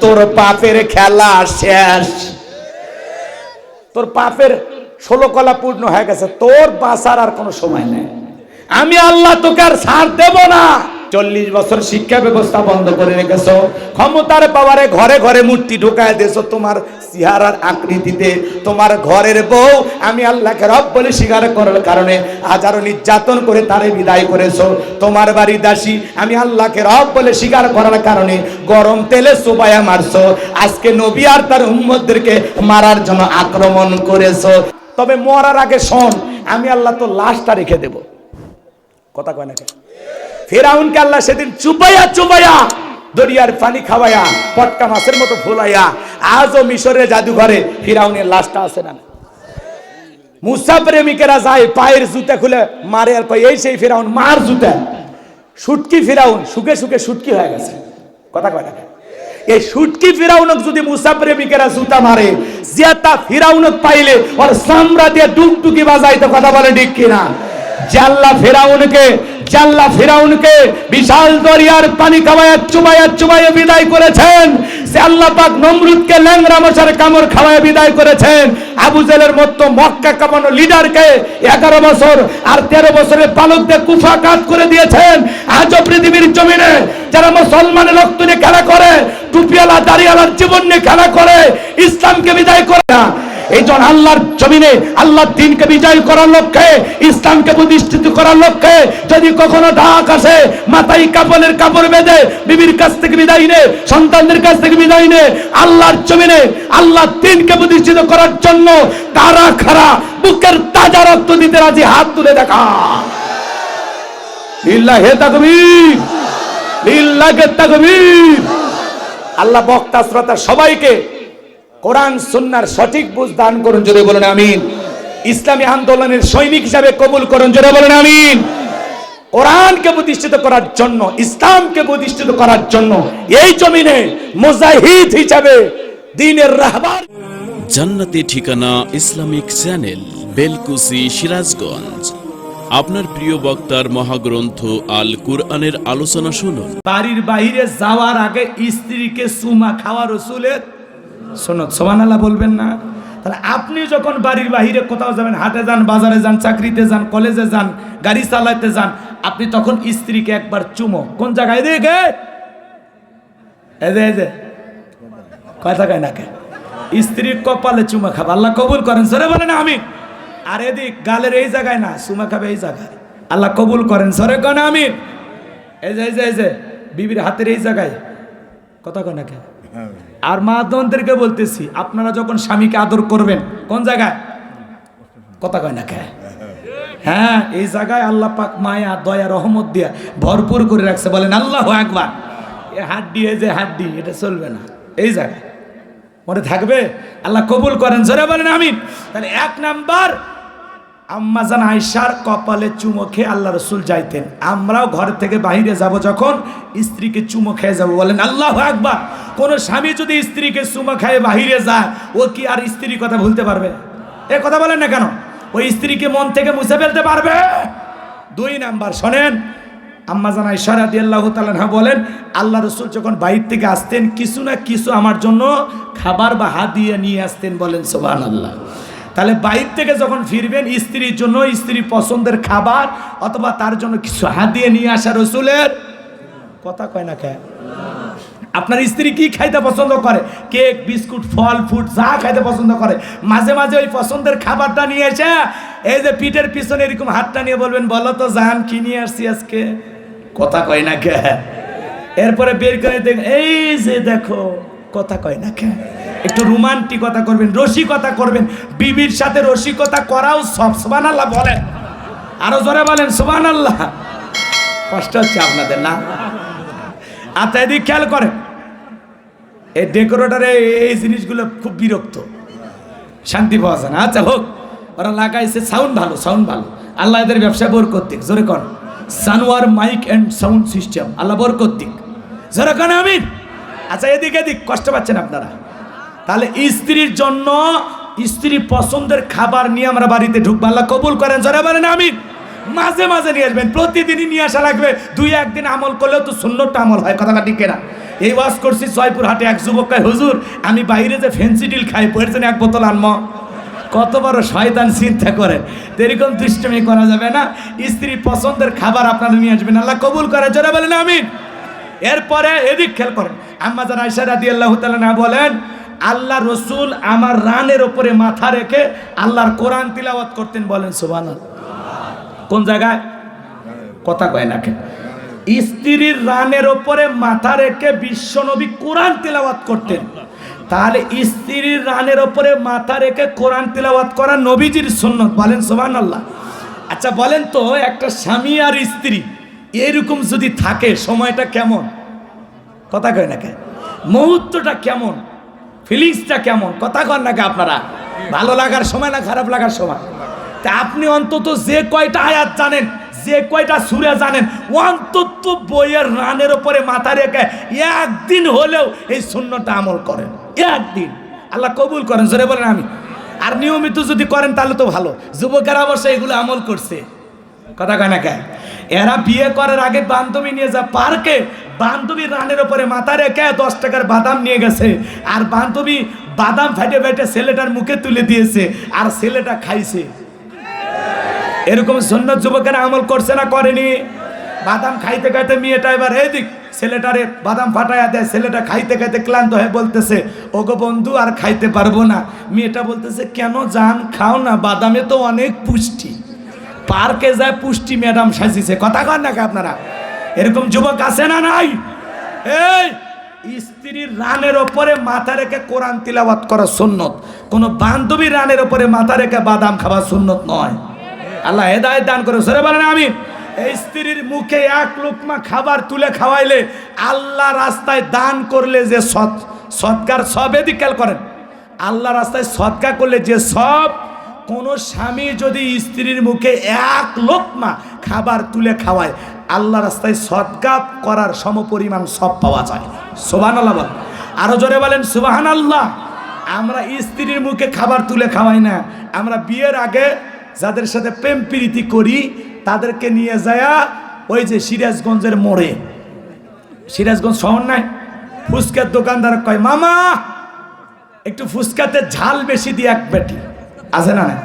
তোর পাপের খেলা শেষ। তোর পাপের ষোলো কলা পূর্ণ হয়ে গেছে। তোর বাঁচার আর কোনো সময় নেই। আমি আল্লাহ তোকে আর ছাড় দেব না। চল্লিশ বছর শিক্ষা ব্যবস্থা বন্ধ করে রেখেছো। ক্ষমতার পাওয়ারে ঘরে ঘরে মূর্তি ঢুকায় দিয়েছ তোমার চেহারার আকৃতিতে। তোমার ঘরের বউ আমি আল্লাহকে রব বলে স্বীকার করার কারণে হাজারো নির্যাতন করে তারে বিদায় করেছ। তোমার বাড়ি দাসী আমি আল্লাহকে রব বলে স্বীকার করার কারণে গরম তেলে সুবায়া মারছো। আজকে নবী আর তার উম্মতদেরকে মারার জন্য আক্রমণ করেছ। তবে মরার আগে শোন, আমি আল্লাহ তো লাশটা রেখে দেব। কথা কয় না? ফেরাউনকে আল্লাহ সেদিন চুপাইয়া চুপাইয়া দরিয়ার পানি খাওয়াইয়া, পটকা মাছের মতো ফুলাইয়া, আজও মিশরের জাদুঘরে ফিরাউনের লাশটা আছে না মুসা প্রেমিকেরা যায়, পায়ের খুলে মারে আর এই সেই ফিরাউন, মার সুটকি ফিরাউন, সুখে সুখে সুটকি হয়ে গেছে। কথা কয় না? এই সুটকি ফিরাউনক যদি মুসা প্রেমিকেরা জুতা মারে জিয়াতা ফিরাউনক পাইলে ওর সামরা দিয়ে ডুকটুকি বাজাইতে কথা বলে ঠিক কিনা? জাল্লা ফেরাউনকে জাল্লা ফেরাউনকে বিশাল দরিয়ার পানি খাওয়ায় চুবাইয়া চুবাইয়া বিদায় করেছেন। সে আল্লাহ পাক নমরুদকে ল্যাংরা মশার কামড় খাওয়ায় বিদায় করেছেন। আবু জেলের মতো মক্কা কামানো লিডারকে এগারো বছর আর তেরো বছরের পালকদের কুফাকাত করে দিয়েছেন। আজও পৃথিবীর জমিনে যারা মুসলমানের রক্ত নিয়ে খেলা করে, টুপিওয়ালা, দাড়িওয়ালার জীবন নিয়ে খেলা করে, ইসলামকে বিদায় করে না। এই আল্লাহর জমিনে আল্লাহর দিনকে বিজয় করার লক্ষ্যে, ইসলামকে প্রতিষ্ঠিত করার লক্ষ্যে যদি কখনো ডাক আসে, মাথায় কাপড়ের কাপড় বেঁধে বিবির কাছ থেকে বিদায় নে, সন্তানদের কাছ থেকে বিদায় নে, আল্লাহর জমিনে আল্লাহর দিনকে প্রতিষ্ঠিত করার জন্য তারা খারা বুকের তাজা রক্ত দিতে রাজি, হাত তুলে দেখা। লিল্লাহ হে তাকবীর, লিল্লাহ হে তাকবীর। আল্লাহ বক্তা, শ্রোতা সবাইকে কোরআন সুন্নার সঠিক বুঝ দান করুন জোরে বলুন আমিন। ইসলামী আন্দোলনের সৈনিক হিসাবে কবুল করুন জোরে বলুন আমিন। কোরআনকে প্রতিষ্ঠিত করার জন্য ইসলামকে প্রতিষ্ঠিত করার জন্য এই জমিনে মুজাহিদ হিসাবে দিনের রাহবার জান্নাতি ঠিকানা ইসলামিক চ্যানেল বেলকুসি সিরাজগঞ্জ। আপনার প্রিয় বক্তার মহাগ্রন্থ আল কুরআনের আলোচনা শুনুন। বাড়ির বাইরে যাওয়ার আগে স্ত্রীকে সুমা খাওয়া রসুলের শোনত সোমান আল্লাহ বলবেন না। তাহলে আপনি যখন বাড়ির বাইরে কোথাও যাবেন, হাটে যান, বাজারে যান, চাকরিতে যান, কলেজে যান, গাড়ি চালাতে যান, আপনি তখন স্ত্রীকে একবার চুমো। কোন জায়গায়? দেখে যে কথা কয় না কে? স্ত্রীর কপালে চুমা খাবে। আল্লাহ কবুল করেন সরে বলেন আমি আর এদিক, গালের এই জায়গায় না, চুমা খাবে এই জায়গায়। আল্লাহ কবুল করেন সরে কন আমি এই যে এই যে এই যে, বিবির হাতের এই জায়গায়। কথা কয় না কে? আর মা দনদেরকে বলতেছি, আপনারা যখন স্বামীকে আদর করবেন, কোন জায়গায়? কথা কয় না কে? হ্যাঁ এই জায়গায় আল্লাহ পাক মায়া, দয়া, রহমত দিয়া ভরপুর করে রাখছে, বলেন আল্লাহ একবার এ হাড্ডি, এই যে হাড্ডি, এটা চলবে না। এই জায়গায়। মনে থাকবে? আল্লাহ কবুল করেন, জোরে বলেন আমি তাহলে এক নাম্বার আম্মাজান আয়সার কপালে চুমো খেয়ে আল্লাহ রসুল যাইতেন। আমরাও ঘর থেকে বাইরে যাব যখন স্ত্রীকে চুমো খেয়ে যাব। বলেন, আল্লাহ একবার কোন স্বামী যদি স্ত্রীকে চুমো খেয়ে বাহিরে যায়, ও কি আর স্ত্রীর কথা ভুলতে পারবে? এ কথা বলেন না কেন? ওই স্ত্রীকে মন থেকে মুছে ফেলতে পারবে? দুই নাম্বার, শোনেন আম্মাজান আয়সা রাদিয়াল্লাহু তাআলা বলেন, আল্লাহ রসুল যখন বাইর থেকে আসতেন, কিছু না কিছু আমার জন্য খাবার বা হাদিয়া নিয়ে আসতেন। বলেন, সুবহানাল্লাহ। তাহলে বাইর থেকে যখন ফিরবেন, স্ত্রীর জন্য স্ত্রী পছন্দের খাবার অথবা তার জন্য কিছু হাদিয়ে নিয়ে আসা রসুলের কথা কয় না কে? আপনার স্ত্রী কি খাইতে পছন্দ করে? কেক, বিস্কুট, ফল, ফ্রুট, যা খাইতে পছন্দ করে। মাঝে মাঝে ওই পছন্দের খাবারটা নিয়ে এসে এই যে পিঠের পিছনে এরকম হাতটা নিয়ে বলবেন, বলো তো জান কি নিয়ে আসছি আজকে? কথা কয় না কে? এরপরে বের করে দেখ, এই যে দেখো, কথা কয় না কে? একটু রোমান্টিকতা করবেন, রসিকতা করবেন। বিবির সাথে রসিকতা করাও সব সুবান আল্লাহ বলেন। আরও জোরে বলেন সোবান আল্লাহ কষ্ট হচ্ছে আপনাদের, না? আচ্ছা এদিক খেয়াল করেন। এই ডেকোরেটরে এই জিনিসগুলো খুব বিরক্ত। শান্তি পাওয়া যায় না। আচ্ছা হোক, ওরা লাগাইছে, সাউন্ড ভালো সাউন্ড ভালো। আল্লাহ এদের ব্যবসা বর কর্তৃক জোরে কর Sanowar mike and sound system, Allah বর কর্তৃক জোরে কন, আমিন। আচ্ছা এদিক এদিক, কষ্ট পাচ্ছেন আপনারা। তাহলে স্ত্রীর জন্য স্ত্রী পছন্দের খাবার নিয়ে আমরা বাড়িতে ঢুকবো। আল্লাহ কবুল করেন, জোরে বলেন আমি মাঝে মাঝে নিয়ে আসবেন, প্রতিদিনই নিয়ে আসা লাগবে। দুই, একদিন আমল করলেও তো সুন্নতটা আমল হয়, কথাটা ঠিক না এই ওয়াজ করছি জয়পুর হাটে এক যুবক হুজুর, আমি বাইরে যে ফেন্সিডিল খাই পড়ছেন এক বোতল আনম। কত বড় শয়তান চিন্তা করেন। এরকম দুষ্টমি করা যাবে না। স্ত্রী পছন্দের খাবার আপনারা নিয়ে আসবেন। আল্লাহ কবুল করে জোরে বলেন, আমিন। এরপরে এদিক খেয়াল করেন। আম্মাজান আয়সা রাদি আল্লাহ না বলেন আল্লাহ রসুল আমার রানের ওপরে মাথা রেখে আল্লাহর কোরআন তিলাওয়াত করতেন, বলেন সুবান কোন জায়গায়? কথা কয় না কেন। স্ত্রীর রানের ওপরে মাথা রেখে বিশ্বনবী কোরআন তিলাওয়াত করতেন। তাহলে স্ত্রীর রানের ওপরে মাথা রেখে কোরআন তিলাওয়াত করা নবীজির সুন্নত, বলেন সোমান আল্লাহ আচ্ছা বলেন তো, একটা স্বামী আর স্ত্রী, এরকম যদি থাকে, সময়টা কেমন? কথা কয় না কেন। মুহূর্তটা কেমন? ফিলিংসটা কেমন? কথা কন নাকি আপনারা? ভালো লাগার সময় না খারাপ লাগার সময়? তা আপনি অন্তত যে কয়টা আয়াত জানেন, যে কয়টা সুরে জানেন, অন্তত বইয়ের রানের ওপরে মাথা রেখে একদিন হলেও এই শূন্যটা আমল করেন। একদিন। আল্লাহ কবুল করেন, জোরে বলেন আমি। আর নিয়মিত যদি করেন, তাহলে তো ভালো। যুবকেরা অবশ্য এগুলো আমল করছে। কথা কয় না কে? এরা বিয়ে করার আগে বান্ধবী নিয়ে যা পার্কে বান্ধবী রানের ওপরে মাথা রেখে দশ টাকার বাদাম নিয়ে গেছে। আর বান্ধবী বাদাম ফেটে ফেটে ছেলেটার মুখে তুলে দিয়েছে আর ছেলেটা খাইছে। এরকম সন্ন্যত যুবকেরা আমল করছে না, করেনি। বাদাম খাইতে খাইতে মেয়েটা এবার এদিক ছেলেটারে বাদাম ফাটাইয়া দেয়, ছেলেটা খাইতে খাইতে ক্লান্ত হয়ে বলতেছে, ওগো বন্ধু, আর খাইতে পারব না। মেয়েটা বলতেছে, কেন জান, খাও না, বাদামে তো অনেক পুষ্টি। পার্কে যায় পুষ্টি ম্যাডাম সাজিছে কথা কন নাকি আপনারা? এরকম যুবক আছে না নাই? এই, স্ত্রীর রানের ওপরে মাথা রেখে কোরআন তিলাওয়াত করা সুন্নত। কোন বান্ধবী রানের ওপরে মাথা রেখে বাদাম খাওয়া সুন্নত নয়। আল্লাহ হেদায়ত দান করে, সরে বলেন আমি এই স্ত্রীর মুখে এক লোকমা খাবার তুলে খাওয়াইলে আল্লাহ রাস্তায় দান করলে যে সৎ, সৎকার সব এদিক খেয়াল করেন। আল্লাহ রাস্তায় সৎকার করলে যে সব, কোনো স্বামী যদি স্ত্রীর মুখে এক লোকমা খাবার তুলে খাওয়ায়, আল্লাহ রাস্তায় সৎকা করার সমপরিমাণ সব পাওয়া যায়। সোবান আল্লাহ বল আরও জোরে বলেন সুবাহান আল্লাহ আমরা স্ত্রীর মুখে খাবার তুলে খাওয়াই না। আমরা বিয়ের আগে যাদের সাথে প্রেম প্রীতি করি, তাদেরকে নিয়ে যায়া ওই যে সিরাজগঞ্জের মোড়ে। সিরাজগঞ্জ শহর নাই? ফুচকার দোকানদার কয়, মামা, একটু ফুচকাতে ঝাল বেশি দিয়ে এক বাটি। আছে না না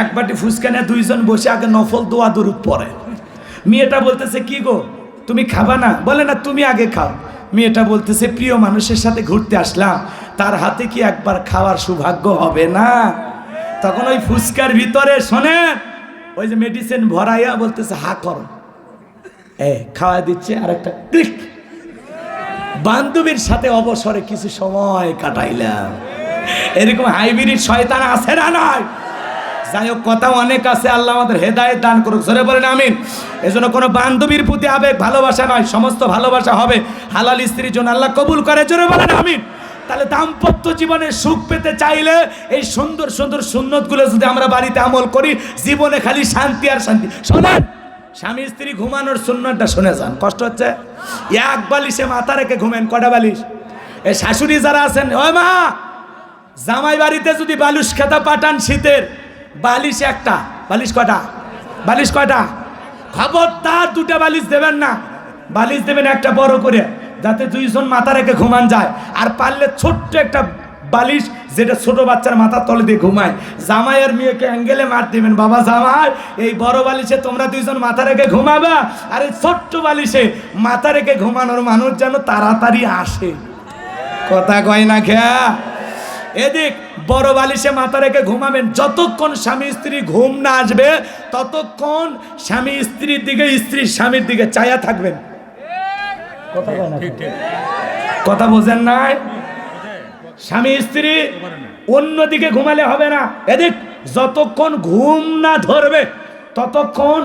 এক বাটি ফুচকা নিয়ে দুইজন বসে আগে নফল দোয়া দরুদ পরে মেয়েটা বলতেছে, কি গো? তুমি খাবা না? বলে, না, তুমি আগে খাও। মেয়েটা বলতেছে, প্রিয় মানুষের সাথে ঘুরতে আসলাম। তার হাতে কি একবার খাওয়ার সৌভাগ্য হবে না? তখন ওই ফুচকার ভিতরে শোনে ওই যে মেডিসিন ভরাইয়া বলতেছে, হা, করো। এ খাওয়া দিচ্ছে আর একটা ক্লিক। বান্ধবীর সাথে অবসরে কিছু সময় কাটাইলাম। এরকম হাইব্রিড শয়তান আছে না নয় যাই হোক কথা অনেক আছে। আল্লাহ আমাদের হেদায়েত দান করুক। জোরে বলেন আমিন। এজন্য কোনো বান্ধবীর প্রতি আবেগ, ভালোবাসা নয়। সমস্ত ভালোবাসা হবে হালাল স্ত্রীর জন্য। আল্লাহ কবুল করে। জোরে বলেন আমিন। তাহলে দাম্পত্য জীবনে সুখ পেতে চাইলে এই সুন্দর সুন্দর সুন্নতগুলো যদি আমরা বাড়িতে আমল করি, জীবনে খালি শান্তি আর শান্তি। শোনেন, স্বামী স্ত্রী ঘুমানোর সুন্নতটা শুনে যান। কষ্ট হচ্ছে? এক বালিশে মাথা রেখে ঘুমেন। কটা বালিশ? এ শাশুড়ি যারা আছেন, ওই মা জামাই বাড়িতে যদি বালিশ খেতা পাঠান শীতের বালিশ একটা। বালিশ কটা বালিশ কয়টা? খবরদার দুটা বালিশ দেবেন না। বালিশ দেবেন একটা বড় করে, যাতে দুইজন মাথা রেখে ঘুমান যায়। আর পারলে ছোট্ট একটা বালিশ, যেটা ছোট বাচ্চার মাথার তলে দিয়ে ঘুমায়। জামাই আর মেয়েকে অ্যাঙ্গেলে মার দেবেন। বাবা জামাই, এই বড় বালিশে তোমরা দুইজন মাথা রেখে ঘুমাবা? আর এই ছোট্ট বালিশে মাথা রেখে ঘুমানোর মানুষ যেন তাড়াতাড়ি আসে। কথা কয় না খেয়া? এদিক বড় বালিশে মাথা রেখে ঘুমাবেন। যতক্ষণ স্বামী স্ত্রী ঘুম না আসবে ততক্ষণ স্বামী স্ত্রীর দিকে স্ত্রী স্বামীর দিকে চায়া থাকবেন। কথা বোঝেন নাই? স্বামী স্ত্রী অন্যদিকে ঘুমালে হবে না। এদিক যতক্ষণ ঘুম না ধরবে ততক্ষণ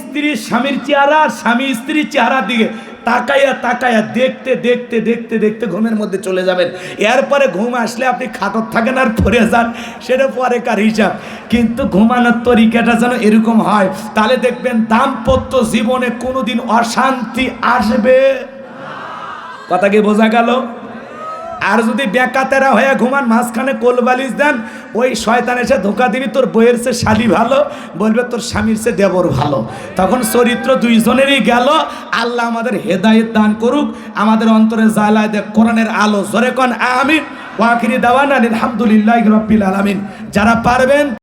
স্ত্রী স্বামীর চেহারা স্বামী স্ত্রীর চেহারার দিকে তাকাইয়া তাকাইয়া দেখতে দেখতে দেখতে দেখতে ঘুমের মধ্যে চলে যাবেন। এরপরে ঘুম আসলে আপনি খাটত থাকেন আর পরে যান, সেটা পরে কার হিসাব? কিন্তু ঘুমানোর তরিকাটা যেন এরকম হয়, তাহলে দেখবেন দাম্পত্য জীবনে কোনোদিন অশান্তি আসবে কথা কি বোঝা গেল? আর যদি বেকাতেরা হয়ে ঘুমান মাঝখানে কোলবালিশ দেন, ওই শয়তান এসে ধোকা দিবি, তোর বইয়ের সে শালি ভালো, বলবে তোর স্বামীর সে দেবর ভালো। তখন চরিত্র দুইজনেরই গেল, আল্লাহ আমাদের হেদায়ত দান করুক, আমাদের অন্তরে জ্বালায় দেখ, কোরআনের আলো জোরে কন, আমিন। ওয়াকিরি দাওয়ান আলহামদুলিল্লাহ রব্বিল আলমিন। যারা পারবেন